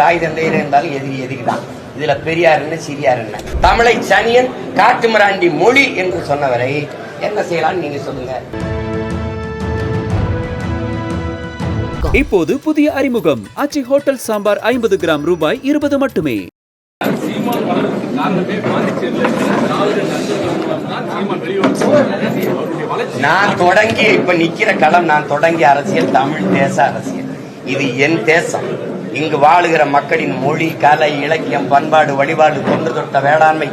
தாய் தந்தையர் இருந்தாலும் எதிரி எதிரி தான் இதுல பெரியார் என்ன சிறியார் என்ன? தமிழை சனியன் காட்டுமிராண்டி மொழி என்று சொன்னவரை என்ன செய்யலாம்னு நீங்க சொல்லுங்க. இப்போது புதிய அறிமுகம். ஆச்சி ஹோட்டல் சாம்பார் ஐம்பது கிராம் ரூபாய் இருபது மட்டுமே. நான் தொடங்கி இப்ப நிக்கிற களம் நான் தொடங்கிய அரசியல் தமிழ் தேச அரசியல். இது என் தேசம். இங்கு வாழுகிற மக்களின் மொழி கலை இலக்கியம் பண்பாடு வழிபாடு தொன்று தொட்ட வேளாண்மை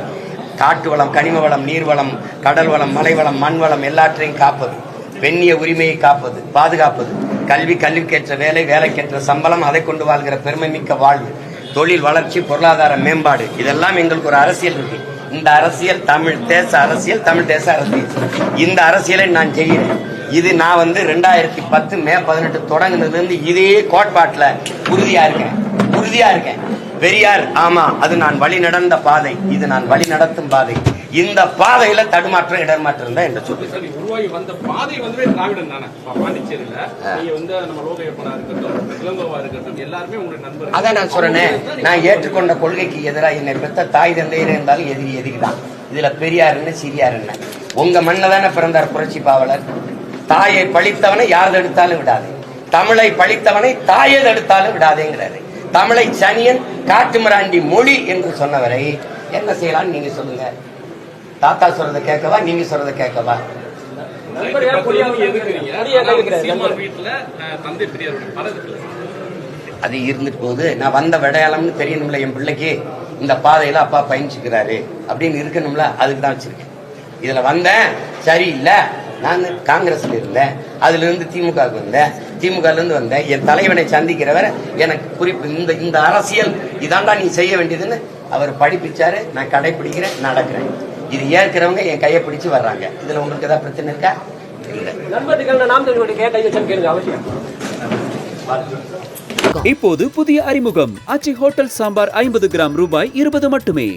காட்டு வளம் கனிம வளம் நீர்வளம் கடல் வளம் மலைவளம் மண் வளம் எல்லாற்றையும் காப்பது. பெண்ணிய உரிமையை காப்பது பாதுகாப்பது. கல்வி கல்விக்கேற்ற வேலை வேலைக்கேற்ற சம்பளம் அதை கொண்டு வாழ்கிற பெருமை மிக்க வாழ்வு. தொழில் வளர்ச்சி பொருளாதார மேம்பாடு. இதெல்லாம் எங்களுக்கு ஒரு அரசியல் இருக்கு. இந்த அரசியல் தமிழ் தேச அரசியல் தமிழ் தேச அரசியல். இந்த அரசியலை நான் செய்கிறேன் இது நான் வந்து ரெண்டாயிரத்தி பத்து மே பதினெட்டு தொடங்குனதுல இருந்து இதே கோட்பாட்டுல உறுதியா இருக்கேன். உறுதியா இருக்கேன். பெரியார் ஆமா அது நான் வழி நடந்த பாதை. இது நான் வழி நடத்தும் பாதை. இந்த பாதையில தடுமாற்றம் இடர்மாற்றம் தான் என்று சொல்லு உருவாகி வந்த பாதை வந்து திராவிடன் தானே? பாண்டிச்சேரியில நீங்க வந்து நம்ம லோகையப்பனா இருக்கட்டும் இளங்கோவா இருக்கட்டும் எல்லாருமே உங்களுடைய நண்பர்கள். அதான் நான் சொல்றேனே. நான் ஏற்றுக்கொண்ட கொள்கைக்கு எதிராக என்னை பெற்ற தாய் தந்தையர் இருந்தாலும் எதிரி எதிரி தான் இதுல பெரியார் என்ன சிறியார் என்ன? உங்க மண்ணில் தானே பிறந்தார் புரட்சி பாவலர். தாயை பழித்தவனை யார் தடுத்தாலும் விடாது. தமிழை பழித்தவனை தாயை தடுத்தாலும் விடாதேங்கிறாரு. தமிழை சனியன் காட்டுமிராண்டி மொழி என்று சொன்னவரை என்ன செய்யலாம்னு நீங்க சொல்லுங்க. தாத்தா சொல்றதை கேட்கவா நீங்க சொல்றதை கேட்கவா? அது இருந்துட்டு போகுது நான் வந்த விடையாளம்னு தெரியணும்ல என் பிள்ளைக்கு. இந்த பாதையில அப்பா பயணிச்சுக்கிறாரு. அப்படின்னு இருக்கணும்ல அதுக்கு தான் வச்சிருக்கேன். இதுல வந்தேன். சரியில்லை. நான் காங்கிரஸ்ல இருந்தேன். அதுல இருந்து திமுக வந்தேன். திமுகல இருந்து வந்தேன். என் தலைவனை சந்திக்கிறவர் எனக்கு குறிப்பு இந்த இந்த அரசியல் இதாண்டா நீ செய்ய வேண்டியதுன்னு அவர் படிப்பிச்சாரு நான் கடைபிடிக்கிறேன் நடக்கிறேன். இது ஏற்கிறவங்க என் கையை பிடிச்சு வர்றாங்க. இதுல உங்களுக்கு ஏதாவது பிரச்சனை இருக்கா? இப்போது புதிய அறிமுகம். ஆச்சி ஹோட்டல் சாம்பார் ஐம்பது கிராம் ரூபாய் இருபது மட்டுமே.